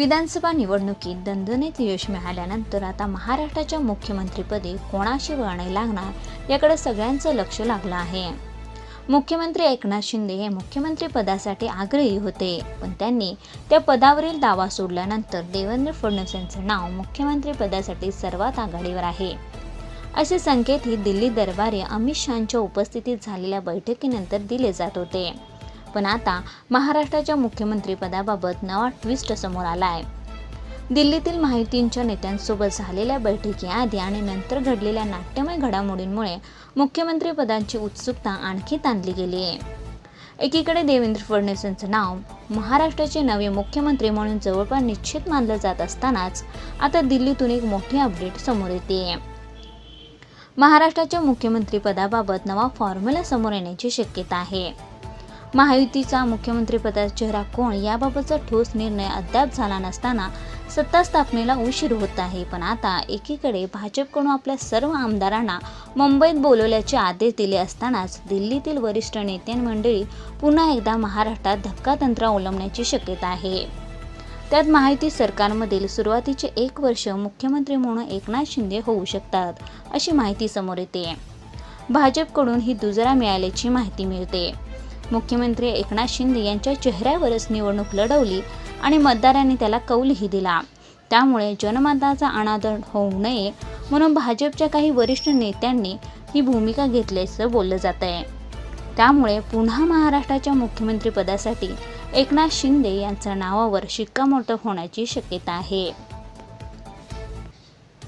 विधानसभा निवडणुकीत दणदणीत यश मिळाल्यानंतर आता महाराष्ट्राच्या मुख्यमंत्रीपदी कोणाशी वळणे लागणार याकडे सगळ्यांचं लक्ष लागलं आहे. मुख्यमंत्री एकनाथ शिंदे हे मुख्यमंत्री पदासाठी आग्रही होते पण त्यांनी त्या पदावरील दावा सोडल्यानंतर देवेंद्र फडणवीस यांचं नाव मुख्यमंत्री पदासाठी सर्वात आघाडीवर आहे. असे संकेत ही दिल्ली दरबारी अमित शहाच्या उपस्थितीत झालेल्या बैठकीनंतर दिले जात होते. पण आता महाराष्ट्राच्या मुख्यमंत्रीपदाबाबत नवा ट्विस्ट समोर आला आहे दिल्लीतील माहितींच्या नेत्यांसोबत झालेल्या बैठकीआधी आणि नंतर घडलेल्या नाट्यमय घडामोडींमुळे मुख्यमंत्रीपदांची उत्सुकता आणखी ताणली गेली आहे एकीकडे देवेंद्र फडणवीस यांचं नाव महाराष्ट्राचे नवे मुख्यमंत्री म्हणून जवळपास निश्चित मानलं जात असतानाच आता दिल्लीतून एक मोठी अपडेट समोर येते महाराष्ट्राच्या मुख्यमंत्रीपदाबाबत नवा फॉर्म्युला समोर येण्याची शक्यता आहे. महायुतीचा मुख्यमंत्रीपदाचा चेहरा कोण याबाबतचा ठोस निर्णय अद्याप झाला नसताना सत्ता स्थापनेला उशीर होत आहे. पण आता एकीकडे भाजपकडून आपल्या सर्व आमदारांना मुंबईत बोलवल्याचे आदेश दिले असतानाच दिल्लीतील वरिष्ठ नेत्यांमंडळी पुन्हा एकदा महाराष्ट्रात धक्कातंत्र अवलंबण्याची शक्यता आहे. त्यात माहिती सरकारमधील सुरुवातीचे एक वर्ष मुख्यमंत्री म्हणून एकनाथ शिंदे होऊ शकतात अशी माहिती समोर येते. भाजपकडून ही दुजरा मिळाल्याची माहिती मिळते. मुख्यमंत्री एकनाथ शिंदे यांच्या चेहऱ्यावरच निवडणूक लढवली आणि मतदारांनी त्याला कौलही दिला. त्यामुळे जनमताचा अनादर होऊ नये म्हणून भाजपच्या काही वरिष्ठ नेत्यांनी ही भूमिका घेतल्याचं बोललं जात आहे त्यामुळे पुन्हा महाराष्ट्राच्या मुख्यमंत्रीपदासाठी एकनाथ शिंदे यांच्या नावावर शिक्कामोर्तब होण्याची शक्यता आहे.